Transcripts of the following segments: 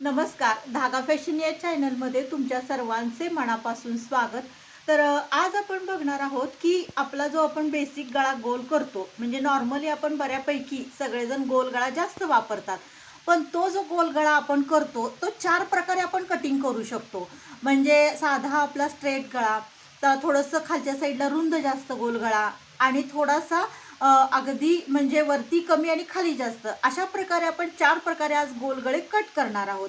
नमस्कार. धागा फॅशन या चॅनलमध्ये तुमच्या सर्वांचे मनापासून स्वागत. तर आज आपण बघणार आहोत की आपला जो आपण बेसिक गळा गोल करतो म्हणजे नॉर्मली आपण बऱ्यापैकी सगळेजण गोल गळा जास्त वापरतात. पण तो जो गोल गळा आपण करतो तो चार प्रकारे आपण कटिंग करू शकतो. म्हणजे साधा आपला स्ट्रेट गळा तर थोडंसं खालच्या साईडला रुंद जास्त गोल गळा आणि थोडासा अगदी म्हणजे वरती कमी आणि खाली जास्त. अशा प्रकारे आपण चार प्रकारे आज गोलगळे कट करणार आहोत.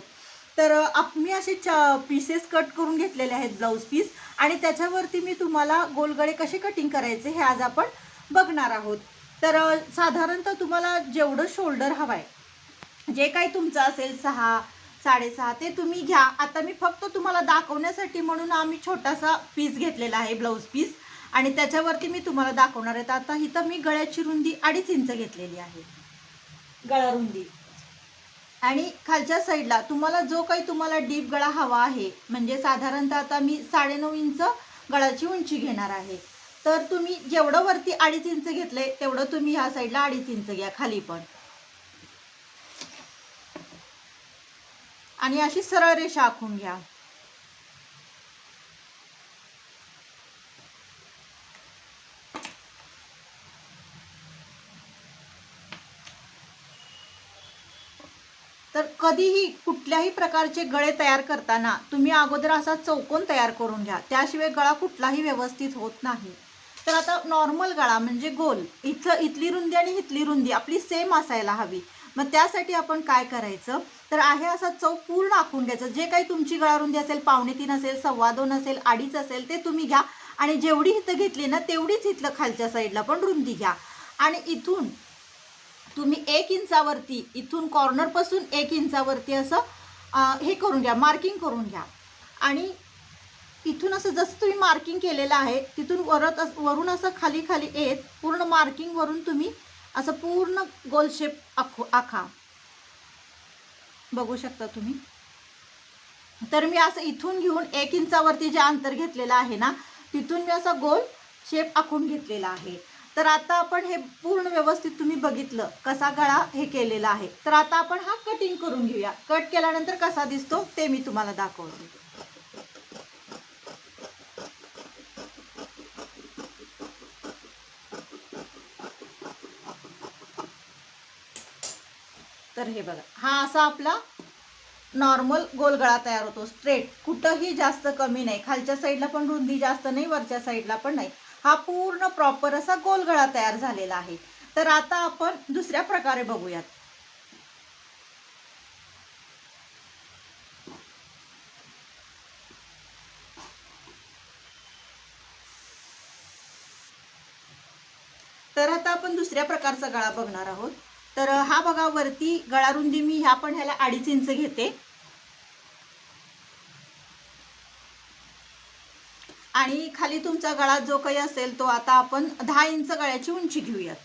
तर आप मी असे चा पीसेस कट करून घेतलेले आहेत ब्लाऊज पीस आणि त्याच्यावरती मी तुम्हाला गोलगळे कसे कटिंग करायचे हे आज आपण बघणार आहोत. तर साधारणतः तुम्हाला जेवढं शोल्डर हवं आहे जे काही तुमचं असेल सहा साडेसहा ते तुम्ही घ्या. आता मी फक्त तुम्हाला दाखवण्यासाठी म्हणून आम्ही छोटासा पीस घेतलेला आहे ब्लाऊज पीस आणि त्याच्यावरती मी तुम्हाला दाखवणार आहे. तर आता इथं मी गळ्याची रुंदी अडीच इंच घेतलेली आहे. गळा रुंदी. आणि खालच्या साईडला तुम्हाला जो काही तुम्हाला डीप गळा हवा आहे म्हणजे साधारणतः आता मी साडेनऊ इंच गळाची उंची घेणार आहे. तर तुम्ही जेवढं वरती अडीच इंच घेतलंय तेवढं तुम्ही ह्या साईडला अडीच इंच घ्या खाली पण. आणि अशी सरळ रेषा आखून घ्या तर कधीही कुठल्याही प्रकारचे गळे तयार करताना तुम्ही अगोदर असा चौकोन तयार करून घ्या. त्याशिवाय गळा कुठलाही व्यवस्थित होत नाही. तर आता नॉर्मल गळा म्हणजे गोल. इथं इथली रुंदी आणि इथली रुंदी आपली सेम असायला हवी. मग त्यासाठी आपण काय करायचं? तर आहे असा चौक पूर्ण आखून घ्यायचं. जे काही तुमची गळा रुंदी असेल पावणे तीन असेल सव्वा दोन असेल अडीच असेल ते तुम्ही घ्या. आणि जेवढी इथं घेतली ना तेवढीच इथलं खालच्या साईडला पण रुंदी घ्या. आणि इथून तुम्ही एक इंचावरती इथून कॉर्नरपासून एक इंचावरती असं हे करून घ्या मार्किंग करून घ्या. आणि इथून असं जसं तुम्ही मार्किंग केलेलं आहे तिथून वरत अस वरून असं खाली खाली येत पूर्ण मार्किंगवरून तुम्ही असं पूर्ण गोल शेप आखू आखा. बघू शकता तुम्ही? तर मी असं इथून घेऊन एक इंचावरती जे अंतर घेतलेलं आहे ना तिथून मी असा गोल शेप आखून घेतलेला आहे. तर आता आपण हे पूर्ण व्यवस्थित तुम्ही बघितलं कसा गळा हे केलेला आहे. तर आता आपण हा कटिंग करून घेऊया. कट केल्यानंतर कसा दिसतो ते मी तुम्हाला दाखवते तर हे बघा हा असा आपला नॉर्मल गोलगळा तयार होतो स्ट्रेट कुठंही जास्त कमी नाही. खालच्या साईडला पण रुंदी जास्त नाही वरच्या साईडला पण नाही. हा पूर्ण प्रॉपर असा गोलगळा तयार झालेला आहे. तर आता आपण दुसऱ्या प्रकारे बघूयात. तर आता आपण दुसऱ्या प्रकारचा गळा बघणार आहोत. तर हा बघा वरती गळा रुंदी मी ह्या पण ह्याला अडीच इंच घेते. आणि खाली तुमचा गळा जो काही असेल तो आता आपण दहा इंच गळ्याची उंची घेऊयात.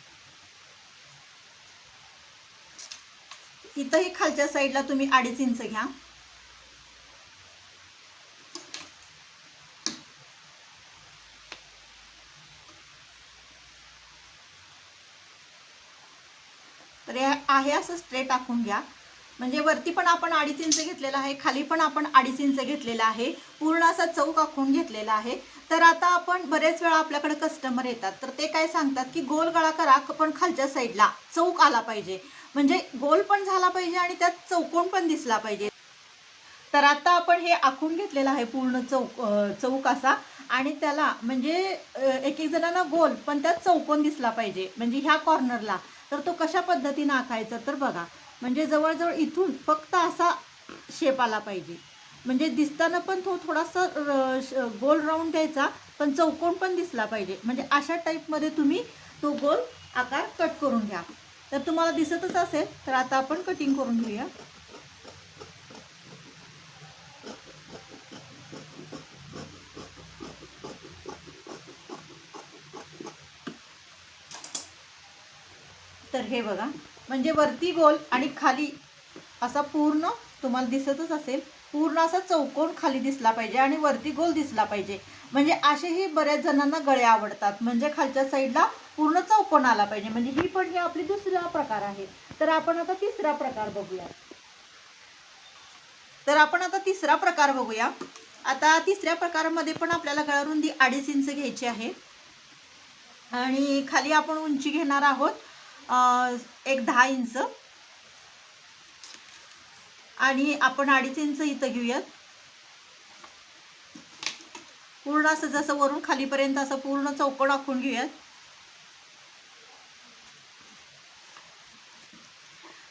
इथंही खालच्या साईडला तुम्ही अडीच इंच घ्या. तर आहे असं स्ट्रेट आखून घ्या. म्हणजे वरती पण आपण अडीच इंच घेतलेला आहे खाली पण आपण अडीच इंच घेतलेला आहे पूर्ण असा चौक आखून घेतलेला आहे. तर आता आपण बरेच वेळा आपल्याकडे कस्टमर येतात. तर ते काय सांगतात की गोल गळा करा पण खालच्या साईडला चौक आला पाहिजे. म्हणजे गोल पण झाला पाहिजे आणि त्यात चौकोन पण दिसला पाहिजे. तर आता आपण हे आखून घेतलेलं आहे पूर्ण चौक चौक असा. आणि त्याला म्हणजे एक एक जणांना गोल पण त्यात चौकोन दिसला पाहिजे. म्हणजे ह्या कॉर्नरला तर तो कशा पद्धतीनं आखायचा तर बघा. म्हणजे जवळजवळ इथून फक्त असा शेप आला पाहिजे. म्हणजे दिसताना पण तो थोडासा र- श- गोल राऊंड द्यायचा पण चौकोन पण दिसला पाहिजे. म्हणजे अशा टाईपमध्ये तुम्ही तो गोल आकार कट करून घ्या. तर तुम्हाला दिसतच असेल तर आता आपण कटिंग करून घेऊया. तर हे बघा. म्हणजे वरती गोल आणि खाली. असा पूर्ण तुम्हाला दिसतच असेल. पूर्ण असा चौकोन खाली दिसला पाहिजे आणि वरती गोल दिसला पाहिजे. म्हणजे असेही बऱ्याच जणांना गळे आवडतात. म्हणजे खालच्या साईडला पूर्ण चौकोन आला पाहिजे. म्हणजे ही पण ही आपली दुसरा प्रकार आहे. तर आपण आता तिसरा प्रकार बघूया. तर आपण आता तिसरा प्रकार बघूया. आता तिसऱ्या प्रकारामध्ये पण आपल्याला गळारुंदी अडीच इंच घ्यायची आहे. आणि खाली आपण उंची घेणार आहोत. एक दहा इंच. आणि आपण अडीच इंच इथं घेऊयात. पूर्ण असं जसं वरून खालीपर्यंत असं पूर्ण चौकड आखून घेऊयात.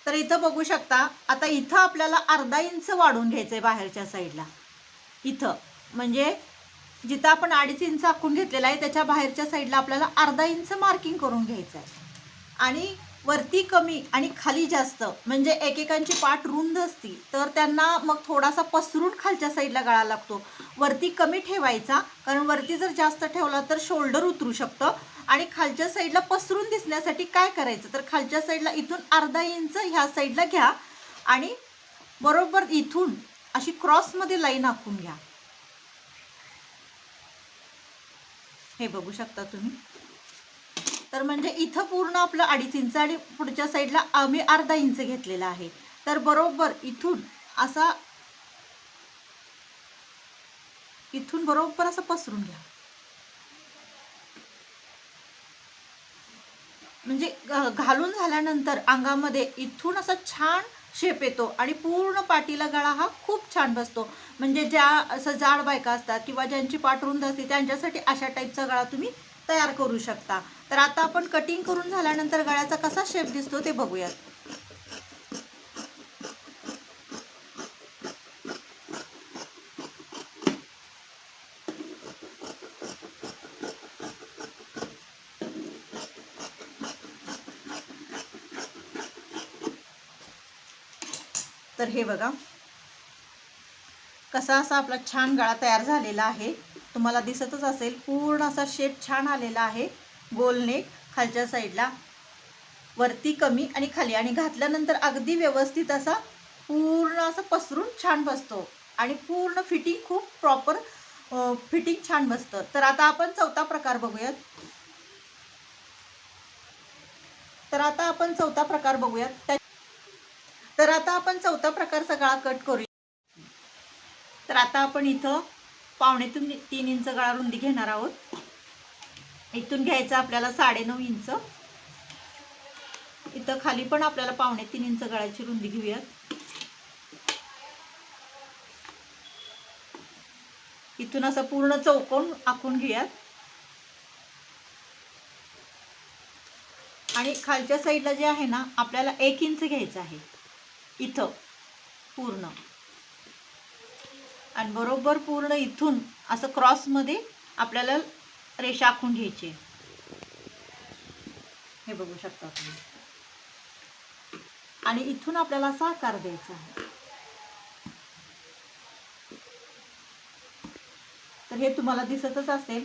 तर इथं बघू शकता आता इथं आपल्याला अर्धा इंच वाढून घ्यायचं आहे बाहेरच्या साईडला. इथं. म्हणजे जिथं आपण अडीच इंच आखून घेतलेला आहे त्याच्या बाहेरच्या साईडला आपल्याला अर्धा इंच मार्किंग करून घ्यायचं आहे आणि वरती कमी आणि खाली जास्त म्हणजे एकेकांची पाठ रुंद असती तर त्यांना मग थोडासा पसरून खालच्या साईडला गळा लागतो. वरती कमी ठेवायचा कारण वरती जर जास्त ठेवला तर शोल्डर उतरू शकतं. आणि खालच्या साईडला पसरून दिसण्यासाठी काय करायचं? तर खालच्या साईडला इथून अर्धा इंच ह्या साईडला घ्या आणि बरोबर इथून अशी क्रॉसमध्ये लाईन आखून घ्या. हे बघू शकता तुम्ही? तर म्हणजे इथं पूर्ण आपलं अडीच इंच आणि पुढच्या साईडला आम्ही अर्धा इंच घेतलेला आहे. तर बरोबर इथून असा इथून बरोबर असं पसरून घ्या. म्हणजे घालून झाल्यानंतर अंगामध्ये इथून असा छान शेप येतो आणि पूर्ण पाठीला गळा हा खूप छान बसतो. म्हणजे ज्या असं जाड बायका असतात किंवा ज्यांची पाठ रुंद असते त्यांच्यासाठी अशा टाईपचा गळा तुम्ही तयार करू शकता. तर आता आपण कटिंग करून झाल्यानंतर गळ्याचा कसा शेप दिसतो ते बघूयात. तर हे बघा. कसा असा आपला छान गळा तयार झालेला आहे. तुम्हाला दिसतच असेल पूर्ण असा शेप छान आलेला आहे. गोल नेक खालच्या साईडला वरती कमी आणि खाली. आणि घातल्यानंतर अगदी व्यवस्थित असा पूर्ण असं पसरून छान बसतो. आणि पूर्ण फिटिंग खूप प्रॉपर फिटिंग छान बसतं. तर आता आपण चौथा प्रकार बघूयात. तर आता आपण चौथा प्रकार बघूयात. त्या तर आता आपण चौथा प्रकारचा गळा कट करूया. तर आता आपण इथं पावणे तीन तीन इंच गळा रुंदी घेणार आहोत. इथून घ्यायचं आपल्याला साडेनऊ इंच. इथं खाली पण आपल्याला पावणे तीन इंच गळाची रुंदी घेऊयात. इथून असं पूर्ण चौकोन आखून घेऊयात. आणि खालच्या साईडला जे आहे ना आपल्याला एक इंच घ्यायचं आहे. इथं पूर्ण. आणि बरोबर पूर्ण इथून असं क्रॉसमध्ये आपल्याला रेषा आखून घ्यायची हे बघू शकता तुम्ही. आणि इथून आपल्याला असा आकार द्यायचा आहे. तर हे तुम्हाला दिसतच असेल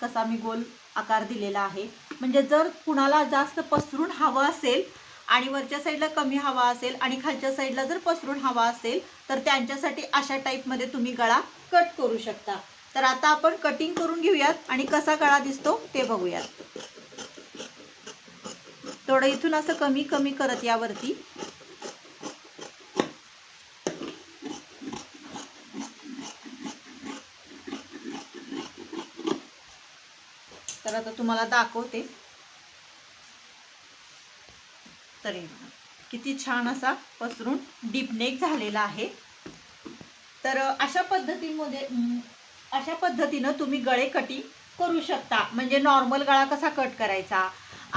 कसा मी गोल आकार दिलेला आहे. म्हणजे जर कुणाला जास्त पसरून हवं असेल आणि वरच्या साईडला कमी हवा असेल आणि खालच्या साईडला जर पसरून हवा असेल तर त्यांच्यासाठी अशा टाईपमध्ये तुम्ही गळा कट करू शकता. तर आता आपण कटिंग करून घेऊयात आणि कसा गळा दिसतो ते बघूयात. थोडं इथून असं कमी कमी करत यावरती तर आता तुम्हाला दाखवते. तर. हे बघा. किती छान असा पसरून डीप नेक झालेला आहे. तर अशा पद्धतीमध्ये अशा पद्धतीनं तुम्ही गळे कटिंग करू शकता. म्हणजे नॉर्मल गळा कसा कट करायचा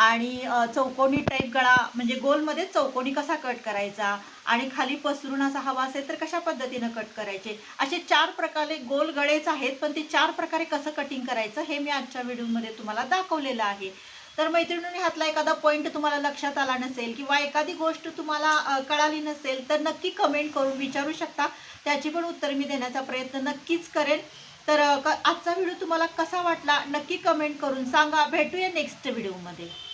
आणि चौकोनी टाईप गळा म्हणजे गोलमध्ये चौकोनी कसा कट करायचा आणि खाली पसरून असा हवा असेल तर कशा पद्धतीनं कट करायचे? असे चार प्रकारे गोल गळेच आहेत पण ते चार प्रकारे कसं कटिंग करायचं हे मी आजच्या व्हिडिओमध्ये तुम्हाला दाखवलेलं आहे. तर मैत्रिणींनी ह्यातला एखादा पॉईंट तुम्हाला लक्षात आला नसेल किंवा एखादी गोष्ट तुम्हाला कळाली नसेल तर नक्की कमेंट करून विचारू शकता. त्याची पण उत्तर मी देण्याचा प्रयत्न नक्कीच करेन. तर क- आजचा व्हिडिओ तुम्हाला कसा वाटला? नक्की कमेंट करून सांगा. भेटूया नेक्स्ट व्हिडिओमध्ये